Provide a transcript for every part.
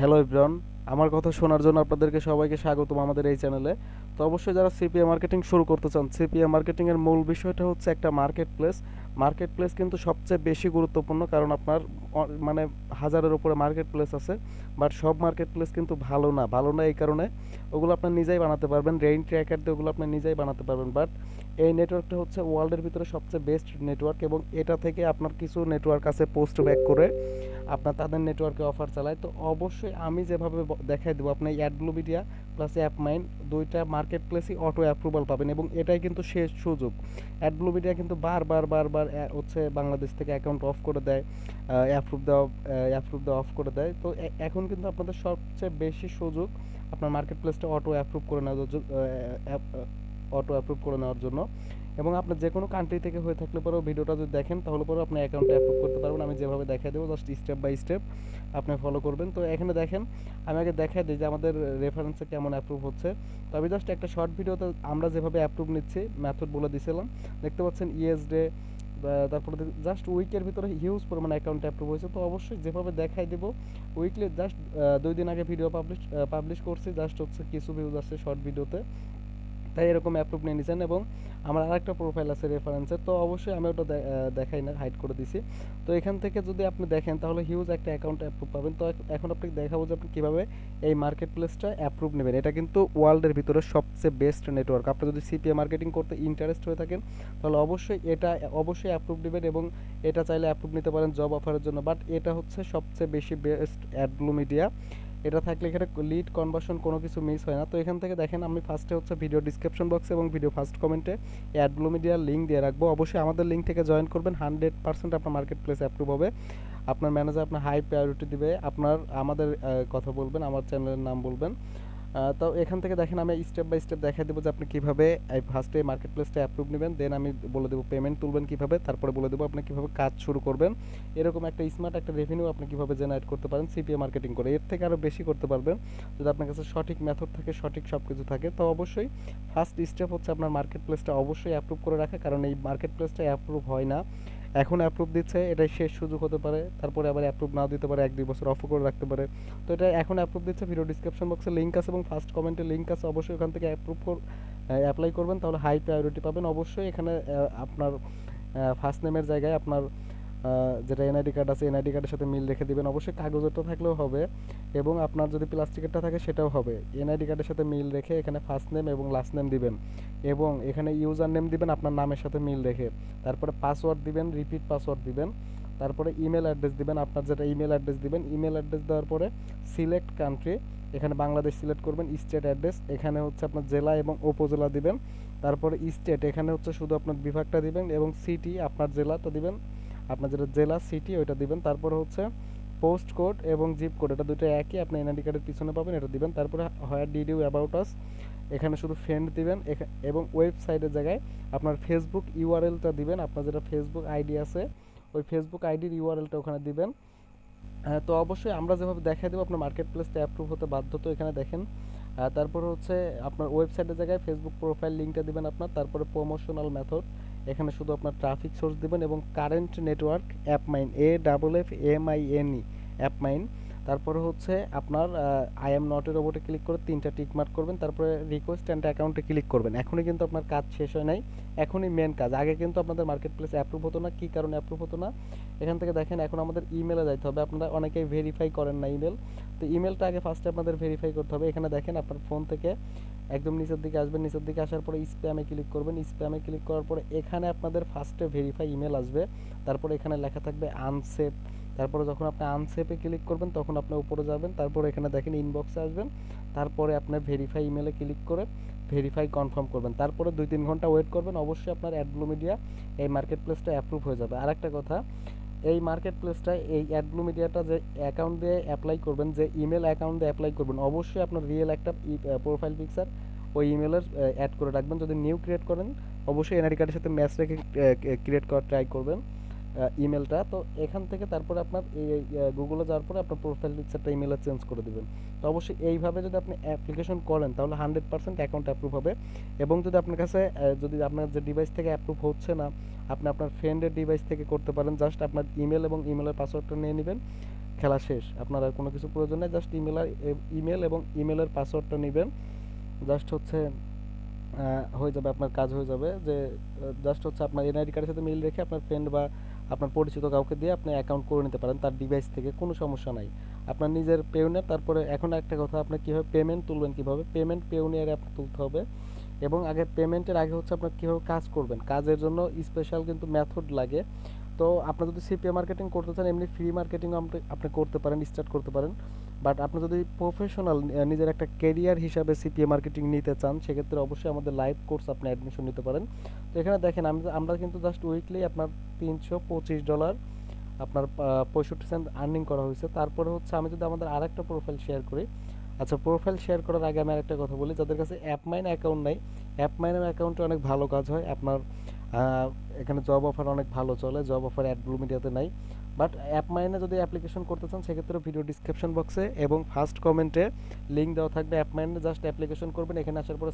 Hello Ibran আমার কথা শোনার জন্য আপনাদেরকে সবাইকে স্বাগতম আমাদের এই চ্যানেলে। তো অবশ্যই যারা সিপিএ মার্কেটিং শুরু করতে চান, সিপিএ মার্কেটিংয়ের মূল বিষয়টা হচ্ছে একটা মার্কেট প্লেস মার্কেট প্লেস কিন্তু সবচেয়ে বেশি গুরুত্বপূর্ণ কারণ আপনার মানে হাজারের উপরে মার্কেট প্লেস আছে। বাট সব মার্কেট প্লেস কিন্তু ভালো না ভালো না এই কারণে ওগুলো আপনার নিজেই বানাতে পারবেন। রেইন ট্র্যাকার দিয়ে ওগুলো আপনি নিজেই বানাতে পারবেন। বাট এই নেটওয়ার্কটা হচ্ছে ওয়ার্ল্ডের ভিতরে সবচেয়ে বেস্ট নেটওয়ার্ক এবং এটা থেকে আপনার কিছু নেটওয়ার্ক আছে পোস্ট ব্যাক করে। আপনার তাদের নেটওয়ার্কে অফার চালায়, তো অবশ্যই আমি যেভাবে দেখাই দেবো আপনার আপনি অ্যাডগ্লোবিডিয়া প্লাস অ্যাপ অ্যাপমাইন দুইটা মার্কেট প্লেসই অটো অ্যাপ্রুভাল পাবেন এবং এটাই কিন্তু শেষ সুযোগ। অ্যাডগ্লোবিডিয়া কিন্তু বারবার বারবার হচ্ছে বাংলাদেশ থেকে অ্যাকাউন্ট অফ করে দেয় অ্যাপ্রুভ দেওয়া অ্যাপ্রুভ দেওয়া অফ করে দেয়। তো এখন কিন্তু আপনাদের সবচেয়ে বেশি সুযোগ আপনার মার্কেট প্লেসটা অটো অ্যাপ্রুভ করে নেওয়ার অটো অ্যাপ্রুভ করে নেওয়ার জন্য। এবং আপনার যে কোনো কান্ট্রি থেকে হয়ে থাকলে পরেও ভিডিওটা যদি দেখেন, তাহলে পরেও আপনি অ্যাকাউন্টে অ্যাপ্রুভ করতে পারবেন। আমি যেভাবে দেখাই দেবো জাস্ট স্টেপ বাই স্টেপ আপনি ফলো করবেন। তো এখানে দেখেন, আমি আগে দেখাই দিই যে আমাদের রেফারেন্সে কেমন অ্যাপ্রুভ হচ্ছে। তো আমি জাস্ট একটা শর্ট ভিডিওতে আমরা যেভাবে অ্যাপ্রুভ নিচ্ছি ম্যাথড বলে দিয়েছিলাম দেখতে পাচ্ছেন ইএস ডে তারপরে জাস্ট উইকের ভিতরে হিউজ পরিমাণ অ্যাকাউন্ট অ্যাপ্রুভ হয়েছে। তো অবশ্যই যেভাবে দেখাই দেব উইকলি জাস্ট দুই দিন আগে ভিডিও পাবলিশ পাবলিশ করছি। জাস্ট হচ্ছে কিছু ভিউজ আসছে শর্ট ভিডিওতে তাই এরকম অ্যাপ্রুভ নিয়ে নিয়েছেন এবং আমার আরেকটা প্রোফাইল আছে রেফারেন্সের তো অবশ্যই আমি ওটা দেখাই না হাইড করে দিছি। তো এখান থেকে যদি আপনি দেখেন তাহলে হিউজ একটা অ্যাকাউন্ট অ্যাপ্রুভ পাবেন। তো এখ- এখন আপনাকে দেখাবো যে আপনি কীভাবে এই মার্কেট প্লেসটা অ্যাপ্রুভ নেবেন। এটা কিন্তু ওয়ার্ল্ডের ভিতরে সবচেয়ে বেস্ট নেটওয়ার্ক আপনি যদি সিপিএ মার্কেটিং করতে ইন্টারেস্ট হয়ে থাকেন, তাহলে অবশ্যই এটা, অবশ্যই অ্যাপ্রুভ নেবেন এবং এটা চাইলে অ্যাপ্রুভ নিতে পারেন জব অফারের জন্য। বাট এটা হচ্ছে সবচেয়ে বেশি বেস্ট অ্যাডব্লু মিডিয়া এটা থাকলে এখানে লিড কনভার্সন কোনো কিছু মিস হয় না। তো এখান থেকে দেখেন আমি ফার্স্টে হচ্ছে ভিডিও ডিসক্রিপশন বক্সে এবং ভিডিও ফার্স্ট কমেন্টে অ্যাডব্লু মিডিয়ার লিঙ্ক দিয়ে রাখব। অবশ্যই আমাদের লিঙ্ক থেকে জয়েন করবেন। হান্ড্রেড পার্সেন্ট আপনার মার্কেট প্লেস অ্যাপ্রুভ হবে। আপনার ম্যানেজার আপনার হাই প্রায়োরিটি দিবে। আপনার, আমাদের কথা বলবেন, আমার চ্যানেলের নাম বলবেন। তো এখান থেকে দেখেন আমি স্টেপ বাই স্টেপ দেখাই দেবো যে আপনি কীভাবে এই ফার্স্টে মার্কেট প্লেসটা অ্যাপ্রুভ নেবেন দেন আমি বলে দেবো পেমেন্ট তুলবেন কীভাবে, তারপরে বলে দেবো আপনি কীভাবে কাজ শুরু করবেন। এরকম একটা স্মার্ট একটা রেভিনিউ আপনি কীভাবে জেনারেট করতে পারেন সিপিএ মার্কেটিং করে। এর থেকে আরও বেশি করতে পারবেন যদি আপনার কাছে সঠিক মেথড থাকে, সঠিক সব কিছু থাকে, তো অবশ্যই ফার্স্ট স্টেপ হচ্ছে আপনার মার্কেট প্লেসটা অবশ্যই অ্যাপ্রুভ করে রাখা, কারণ এই মার্কেট প্লেসটা অ্যাপ্রুভ হয় না। এখন অ্যাপ্রুভ দিচ্ছে, এটাই শেষ সুযোগ হতে পারে, তারপরে আবার অ্যাপ্রুভ নাও দিতে পারে, এক দুই বছর অফ করে রাখতে পারে। তো এটা এখন অ্যাপ্রুভ দিচ্ছে ভিডিও ডিসক্রিপশন বক্সে লিঙ্ক আছে এবং ফার্স্ট কমেন্টে লিঙ্ক আছে, অবশ্যই ওখান থেকে অ্যাপ্রুভ অ্যাপ্লাই করবেন, তাহলে হাই প্রায়োরিটি পাবেন। অবশ্যই এখানে আপনার ফার্স্ট নেমের জায়গায় আপনার যেটা এনআইডি কার্ড আছে এনআইডি কার্ডের সাথে মিল রেখে দিবেন। অবশ্যই কাগজেরটা থাকলেও হবে এবং আপনার যদি প্লাস্টিকেরটা থাকে সেটাও হবে। এনআইডি কার্ডের সাথে মিল রেখে এখানে ফার্স্ট নেম এবং লাস্ট নেম দিবেন এবং এখানে ইউজার নেম দিবেন, আপনার নামের সাথে মিল রেখে। তারপরে পাসওয়ার্ড দিবেন রিপিট পাসওয়ার্ড দিবেন। তারপরে ইমেল অ্যাড্রেস দিবেন, আপনার যেটা ইমেল অ্যাড্রেস দিবেন ইমেল অ্যাড্রেস দেওয়ার পরে সিলেক্ট কান্ট্রি এখানে বাংলাদেশ সিলেক্ট করবেন স্টেট অ্যাড্রেস এখানে হচ্ছে আপনার জেলা এবং উপজেলা দিবেন। তারপরে স্টেট এখানে হচ্ছে শুধু আপনার বিভাগটা দিবেন এবং সিটি আপনার জেলাটা দিবেন। আপনার যেটা জেলা সিটি ওইটা দিবেন। তারপরে হচ্ছে পোস্ট কোড এবং জিপ কোড এটা দুটো একই। আপনি এনআইডি কার্ডের পিছনে পাবেন এটা দিবেন। তারপরে where did you about us এখানে শুধু ফ্রেন্ড দিবেন। এবং ওয়েবসাইটের জায়গায় আপনার ফেসবুক ইউআরএলটা দিবেন। আপনার যেটা ফেসবুক আইডি আছে ওই ফেসবুক আইডির ইউআরএলটা ওখানে দিবেন। হ্যাঁ, তো অবশ্যই আমরা যেভাবে দেখাই দেবো আপনার মার্কেট প্লেসটা অ্যাপ্রুভ হতে বাধ্য। তো এখানে দেখেন তারপরে হচ্ছে আপনার ওয়েবসাইটের জায়গায় ফেসবুক প্রোফাইল লিঙ্কটা দেবেন আপনার, তারপরে প্রমোশনাল মেথড এখানে শুধু আপনার ট্রাফিক সোর্স দেবেন এবং current network app mine A double F M I N E app mine তারপরে হচ্ছে আপনার আই এম নটের ওপরে ক্লিক করে তিনটা টিক মার্ক করবেন, তারপরে রিকোয়েস্ট অ্যান্ড অ্যাকাউন্টে ক্লিক করবেন। এখনই কিন্তু আপনার কাজ শেষ হয় নাই, এখনই মেন কাজ। আগে কিন্তু আপনাদের মার্কেট প্লেস অ্যাপ্রুভ হতো না, কী কারণে অ্যাপ্রুভ হতো না? এখান থেকে দেখেন, এখন আমাদের ইমেলে যাইতে হবে। আপনারা অনেকেই ভেরিফাই করেন না ইমেল তো ইমেলটা আগে ফার্স্টে আপনাদের ভেরিফাই করতে হবে। এখানে দেখেন, আপনার ফোন থেকে একদম নিচের দিকে আসবেন। নিচের দিকে আসার পরে স্প্যামে ক্লিক করবেন। স্প্যামে ক্লিক করার পরে এখানে আপনাদের ফার্স্টে ভেরিফাই ইমেল আসবে। তারপরে এখানে লেখা থাকবে আনসেভ তারপরে যখন আপনি আনসেপে ক্লিক করবেন, তখন আপনি উপরে যাবেন, তারপরে এখানে দেখেন ইনবক্সে আসবেন, তারপরে আপনার ভেরিফাই ইমেলে ক্লিক করে ভেরিফাই কনফার্ম করবেন। তারপরে দুই তিন ঘণ্টা ওয়েট করবেন, অবশ্যই আপনার অ্যাডব্লু মিডিয়া এই মার্কেট প্লেসটা অ্যাপ্রুভ হয়ে যাবে। আর একটা কথা, এই মার্কেট প্লেসটায় এই অ্যাডব্লু মিডিয়াটা যে অ্যাকাউন্ট দিয়ে অ্যাপ্লাই করবেন, যে ইমেল অ্যাকাউন্ট দিয়ে অ্যাপ্লাই করবেন, অবশ্যই আপনার রিয়েল একটা প্রোফাইল পিকচার ওই ইমেলের অ্যাড করে রাখবেন। যদি নিউ ক্রিয়েট করেন, অবশ্যই এনআইডি কার্ডের সাথে ম্যাচ রেখে ক্রিয়েট করার ট্রাই করবেন। ইমেলটা তো এখান থেকে তারপরে আপনার এই গুগলে যাওয়ার পরে আপনার প্রোফাইল পিকচারটা ইমেলে চেঞ্জ করে দেবেন। তো অবশ্যই এইভাবে যদি আপনি অ্যাপ্লিকেশন করেন, তাহলে হান্ড্রেড পার্সেন্ট অ্যাকাউন্ট অ্যাপ্রুভ হবে। এবং যদি আপনার কাছে যদি আপনার যে ডিভাইস থেকে অ্যাপ্রুভ হচ্ছে না, আপনি আপনার ফ্রেন্ডের ডিভাইস থেকে করতে পারেন জাস্ট আপনার ইমেল এবং ইমেলের পাসওয়ার্ডটা নিয়ে নেবেন, খেলা শেষ। আপনার আর কোনো কিছু প্রয়োজন নেই জাস্ট ইমেল ইমেল এবং ইমেলের পাসওয়ার্ডটা নেবেন। জাস্ট হচ্ছে হয়ে যাবে, আপনার কাজ হয়ে যাবে যে জাস্ট হচ্ছে আপনার এনআইডি কার্ডের সাথে মিল রেখে আপনার ফ্রেন্ড বা আপনার পরিচিত কাউকে দিয়ে আপনি অ্যাকাউন্ট করে নিতে পারেন, তার ডিভাইস থেকে কোনো সমস্যা নাই। আপনার নিজের পেউনে তারপরে এখন একটা কথা, আপনি কীভাবে পেমেন্ট তুলবেন কীভাবে? পেমেন্ট পেউনিয়ারে আপনি তুলতে হবে এবং আগে পেমেন্টের আগে হচ্ছে আপনার কীভাবে কাজ করবেন। কাজের জন্য স্পেশাল কিন্তু মেথড লাগে। তো আপনি যদি সিপিএ মার্কেটিং করতে চান, এমনি ফ্রি মার্কেটিং আপনি করতে পারেন স্টার্ট করতে পারেন। বাট আপনি যদি প্রফেশনাল নিজের একটা কেরিয়ার হিসাবে সিপিএ মার্কেটিং নিতে চান, সেক্ষেত্রে অবশ্যই আমাদের লাইভ কোর্স আপনি অ্যাডমিশন নিতে পারেন। তো এখানে দেখেন, আমি আমরা কিন্তু জাস্ট উইকলি আপনার তিনশো পঁচিশ ডলার আপনার পঁয়ষট্টি সেন্ট আর্নিং করা হয়েছে। তারপরে হচ্ছে আমি যদি আমাদের আরেকটা প্রোফাইল শেয়ার করি আচ্ছা প্রোফাইল শেয়ার করার আগে আমি আরেকটা কথা বলি, যাদের কাছে অ্যাপ মাইন অ্যাকাউন্ট নাই অ্যাপ মাইনের অ্যাকাউন্টে অনেক ভালো কাজ হয়। আপনার এখানে জব অফার অনেক ভালো চলে জব অফার অ্যাড ব্লু মিডিয়াতে নাই। বাট অ্যাপ মাইনে যদি অ্যাপ্লিকেশন করতে চান, সেক্ষেত্রে ভিডিও ডিসক্রিপশন বক্সে এবং ফার্স্ট কমেন্টে লিঙ্ক দেওয়া থাকবে অ্যাপ মাইনে। জাস্ট অ্যাপ্লিকেশন করবেন, এখানে আসার পরে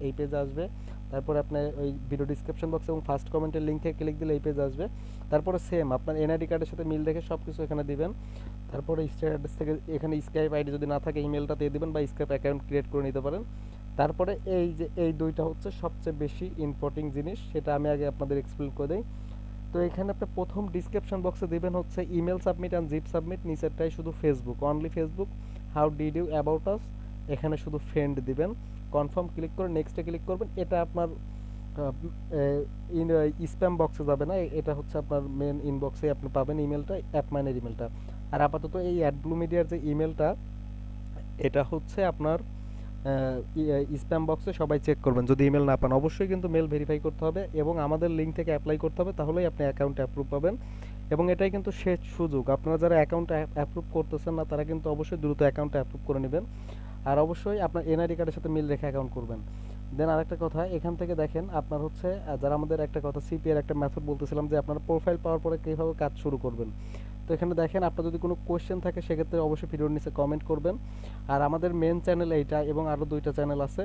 এই- পেজে আসবে। তারপরে আপনার ওই ভিডিও ডিসক্রিপশন বক্স এবং ফার্স্ট কমেন্টের লিঙ্ক থেকে ক্লিক দিলে এই পেজ আসবে। তারপরে সেম আপনার এনআইডি কার্ডের সাথে মিল রেখে সব কিছু এখানে দিবেন। তারপরে স্টার অ্যাড্রেস থেকে এখানে স্কাইপ আইডি যদি না থাকে ইমেলটা দিয়ে দিবেন বা স্কাইপ অ্যাকাউন্ট ক্রিয়েট করে নিতে পারেন। তারপরে এই যে, এই দুইটা হচ্ছে সবচেয়ে বেশি ইম্পর্টেন্ট জিনিস, সেটা আমি আগে আপনাদের এক্সপ্লেন করে দিই। তো এখানে আপনি প্রথম ডিসক্রিপশন বক্সে দিবেন হচ্ছে email submit and zip submit নিচেরটাই শুধু Facebook only Facebook how did you about us এখানে শুধু ফ্রেন্ড দিবেন কনফার্ম ক্লিক করে নেক্সটে ক্লিক করবেন, এটা আপনার স্প্যাম বক্সে যাবে না এটা হচ্ছে আপনার মেন ইনবক্সে আপনি পাবেন ইমেলটা অ্যাপ মাইনের ইমেলটা আর আপাতত এই অ্যাডব্লু মিডিয়ার যে ইমেলটা এটা হচ্ছে আপনার স্প্যাম বক্সে সবাই চেক করবেন। যদি ইমেল না পান, অবশ্যই কিন্তু মেল ভেরিফাই করতে হবে এবং আমাদের লিঙ্ক থেকে অ্যাপ্লাই করতে হবে, তাহলেই আপনি অ্যাকাউন্ট অ্যাপ্রুভ পাবেন। এবং এটাই কিন্তু শেষ সুযোগ। আপনারা যারা অ্যাকাউন্ট অ্যাপ্রুভ করতেছেন না, তারা কিন্তু অবশ্যই দ্রুত অ্যাকাউন্ট অ্যাপ্রুভ করে নেবেন। আর অবশ্যই আপনার এনআইডি কার্ডের সাথে মিল রেখে অ্যাকাউন্ট করবেন। দেন আরেকটা কথা, এখান থেকে দেখেন আপনার হচ্ছে যারা আমাদের একটা কথা সিপিআর একটা মেথড বলতেছিলাম যে আপনারা প্রোফাইল পাওয়ার পরে কীভাবে কাজ শুরু করবেন। তো এখানে দেখেন, আপনার যদি কোনো কোয়েশ্চেন থাকে, সেক্ষেত্রে অবশ্যই ভিডিওর নিচে কমেন্ট করবেন। আর আমাদের মেন চ্যানেল এইটা এবং আরও দুইটা চ্যানেল আছে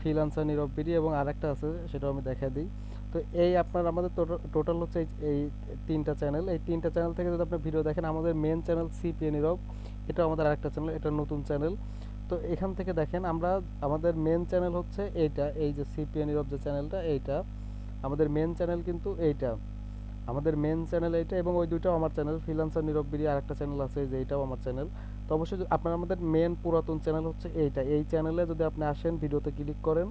ফ্রিলান্সার নীরব বিডি এবং আরেকটা আছে, সেটাও আমি দেখা দিই। তো এই আপনার আমাদের টোটাল হচ্ছে এই- তিনটা চ্যানেল এই তিনটা চ্যানেল থেকে যদি আপনি ভিডিও দেখেন, আমাদের মেন চ্যানেল সিপিএ নীরব এটা আমাদের আরেকটা চ্যানেল এটা নতুন চ্যানেল তো এখান থেকে দেখেন, আমরা আমাদের মেন চ্যানেল হচ্ছে এইটা, এই যে সিপিএ নীরব যে চ্যানেলটা এইটা। আমাদের মেন চ্যানেল কিন্তু এইটা। আমাদের মেন চ্যানেল এইটা এবং ওই দুইটাও আমার চ্যানেল ফ্রিলান্সার নীরব বিডি আরেকটা চ্যানেল আছে যে এইটাও আমার চ্যানেল তো অবশ্যই আপনার আমাদের মেন পুরাতন চ্যানেল হচ্ছে এইটা। এই চ্যানেলে যদি আপনি আসেন ভিডিওতে ক্লিক করেন,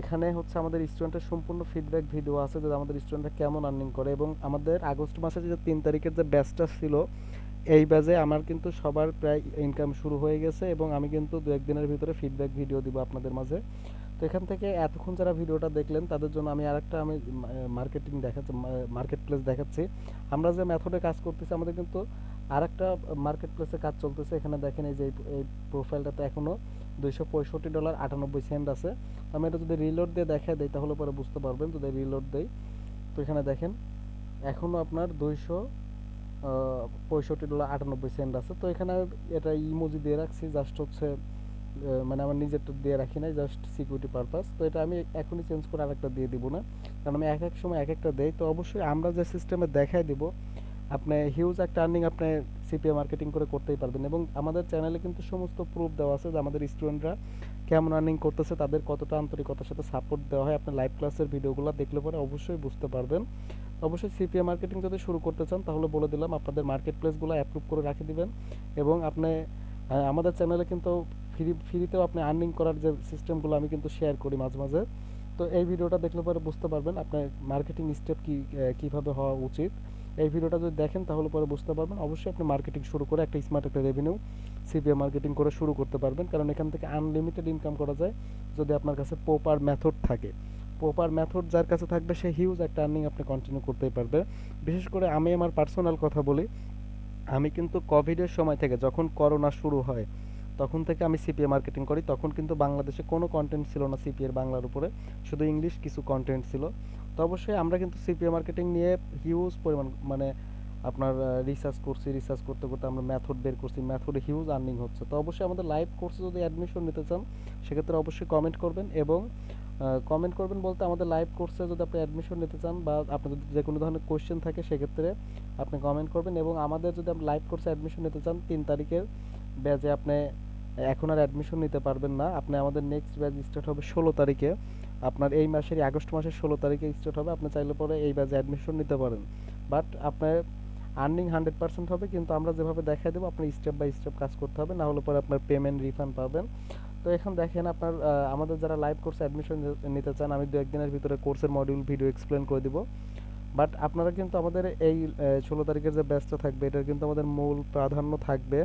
এখানে হচ্ছে আমাদের স্টুডেন্টের সম্পূর্ণ ফিডব্যাক ভিডিও আছে যে আমাদের স্টুডেন্টরা কেমন আর্নিং করে এবং আমাদের আগস্ট মাসে যে তিন তারিখের যে ব্যাচটা ছিল, এই ব্যাচে আমার কিন্তু সবার প্রায় ইনকাম শুরু হয়ে গেছে এবং আমি কিন্তু দু একদিনের ভিতরে ফিডব্যাক ভিডিও দিব আপনাদের মাঝে। তো এখান থেকে এতক্ষণ যারা ভিডিওটা দেখলেন, তাদের জন্য আমি আরেকটা আমি মার্কেটিং দেখাচ্ছি মার্কেট প্লেস দেখাচ্ছি। আমরা যে মেথডে কাজ করতেছি, আমাদের কিন্তু আরেকটা মার্কেট প্লেসে কাজ চলতেছে। এখানে দেখেন এই যে, এই- প্রোফাইলটাতে এখনও দুইশো পঁয়ষট্টি ডলার আটানব্বই সেন্ট আছে। আমি এটা যদি রিলোড দিয়ে দেখা দিই, তাহলে পরে বুঝতে পারবেন যদি রিলোড দেই। তো এখানে দেখেন এখনও আপনার দুইশো পঁয়ষট্টি ডলার আটানব্বই সেন্ট আছে। তো এখানে এটা ইমোজি দিয়ে রাখছি জাস্ট হচ্ছে মানে আমার নিজেরটা দিয়ে রাখি নাই জাস্ট সিকিউরিটি পারপাস তো এটা আমি এখনই চেঞ্জ করে আরেকটা দিয়ে দিব না, কারণ আমি এক এক সময় এক একটা দেই। তো অবশ্যই আমরা যে সিস্টেমে দেখাই দিব, আপনি হিউজ একটা আর্নিং আপনি সিপিএ মার্কেটিং করে করতেই পারবেন। এবং আমাদের চ্যানেলে কিন্তু সমস্ত প্রুফ দেওয়া আছে যে আমাদের স্টুডেন্টরা কেমন আর্নিং করতেছে, তাদের কতটা আন্তরিকতার সাথে সাপোর্ট দেওয়া হয়। আপনি লাইভ ক্লাসের ভিডিওগুলো দেখলে পরে অবশ্যই বুঝতে পারবেন। অবশ্যই সিপিএ মার্কেটিং যদি শুরু করতে চান, তাহলে বলে দিলাম, আপনাদের মার্কেট প্লেসগুলো অ্যাপ্রুভ করে রাখে দিবেন। এবং আপনি আমাদের চ্যানেলে কিন্তু ফ্রি, ফ্রিতেও আপনি আর্নিং করার যে সিস্টেমগুলো আমি কিন্তু শেয়ার করি মাঝে মাঝে। তো এই ভিডিওটা দেখলে পরে বুঝতে পারবেন আপনার মার্কেটিং স্টেপ কী কীভাবে হওয়া উচিত। এই ভিডিওটা যদি দেখেন তাহলে পরে বুঝতে পারবেন। অবশ্যই আপনি মার্কেটিং শুরু করে একটা স্মার্ট একটা রেভিনিউ সিপিএ মার্কেটিং করে শুরু করতে পারবেন। কারণ এখান থেকে আনলিমিটেড ইনকাম করা যায় যদি আপনার কাছে প্রপার মেথড থাকে। প্রপার মেথড যার কাছে থাকবে, সে হিউজ একটা আর্নিং আপনি কন্টিনিউ করতেই পারবে। বিশেষ করে আমি আমার পার্সোনাল কথা বলি, আমি কিন্তু কোভিডের সময় থেকে যখন করোনা শুরু হয় তখন থেকে আমি সিপিএ মার্কেটিং করি। তখন কিন্তু বাংলাদেশে কোনো কন্টেন্ট ছিল না সিপিএর বাংলার উপরে। শুধু ইংলিশ কিছু কন্টেন্ট ছিল। তো অবশ্যই আমরা কিন্তু সিপিএ মার্কেটিং নিয়ে হিউজ পরিমাণ মানে আপনার রিসার্চ করছি। রিসার্চ করতে করতে আমরা ম্যাথড বের করছি। মেথডে হিউজ আর্নিং হচ্ছে। তো অবশ্যই আমাদের লাইভ কোর্সে যদি অ্যাডমিশন নিতে চান, সেক্ষেত্রে অবশ্যই কমেন্ট করবেন এবং কমেন্ট করবেন বলতে আমাদের লাইভ কোর্সে যদি আপনি অ্যাডমিশন নিতে চান বা আপনার যদি যে কোনো ধরনের কোয়েশ্চেন থাকে, সেক্ষেত্রে আপনি কমেন্ট করবেন এবং আমাদের যদি আপনি লাইভ কোর্সে অ্যাডমিশন নিতে চান, তিন তারিখের ব্যাচে আপনি এখন আর অ্যাডমিশন নিতে পারবেন না। আপনি আমাদের নেক্সট ব্যাচ স্টার্ট হবে ষোলো তারিখে। আপনার এই মাসের আগস্ট মাসের ষোলো তারিখে স্টার্ট হবে। আপনি চাইলে পরে এই ব্যাচে অ্যাডমিশন নিতে পারেন। বাট আপনার আর্নিং হান্ড্রেড পার্সেন্ট হবে, কিন্তু আমরা যেভাবে দেখাই দেবো, আপনার স্টেপ বাই স্টেপ কাজ করতে হবে। না হলে পরে আপনার পেমেন্ট রিফান্ড পাবেন। তো এখন দেখেন আপনার আমাদের যারা লাইভ কোর্সে অ্যাডমিশন নিতে চান, আমি দু একদিনের ভিতরে কোর্সের মডিউল ভিডিও এক্সপ্লেন করে দিব। বাট আপনারা কিন্তু আমাদের এই ষোলো তারিখের যে ব্যাচটা থাকবে, এটার কিন্তু আমাদের মূল প্রাধান্য থাকবে।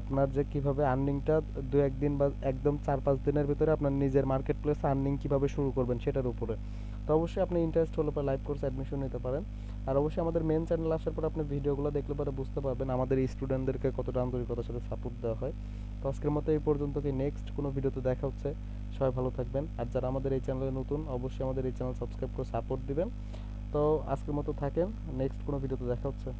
আপনার যে কীভাবে আর্নিংটা দু একদিন বা একদম চার পাঁচ দিনের ভিতরে আপনার নিজের মার্কেট প্লেস আর্নিং কীভাবে শুরু করবেন সেটার উপরে। তো অবশ্যই আপনি ইন্টারেস্ট হলে পরে লাইভ কোর্স অ্যাডমিশন নিতে পারেন। আর অবশ্যই আমাদের মেন চ্যানেল আসার পর আপনি ভিডিওগুলো দেখলে পরে বুঝতে পারবেন আমাদের স্টুডেন্টদেরকে কতটা আন্তরিকতার সাথে সাপোর্ট দেওয়া হয়। তো আজকের মতো এই পর্যন্ত কি নেক্সট কোনো ভিডিওতে দেখা হচ্ছে, সবাই ভালো থাকবেন। আর যারা আমাদের এই চ্যানেলে নতুন, অবশ্যই আমাদের এই চ্যানেল সাবস্ক্রাইব করে সাপোর্ট দিবেন। তো আজকের মতো থাকেন নেক্সট কোনো ভিডিওতে দেখা হচ্ছে।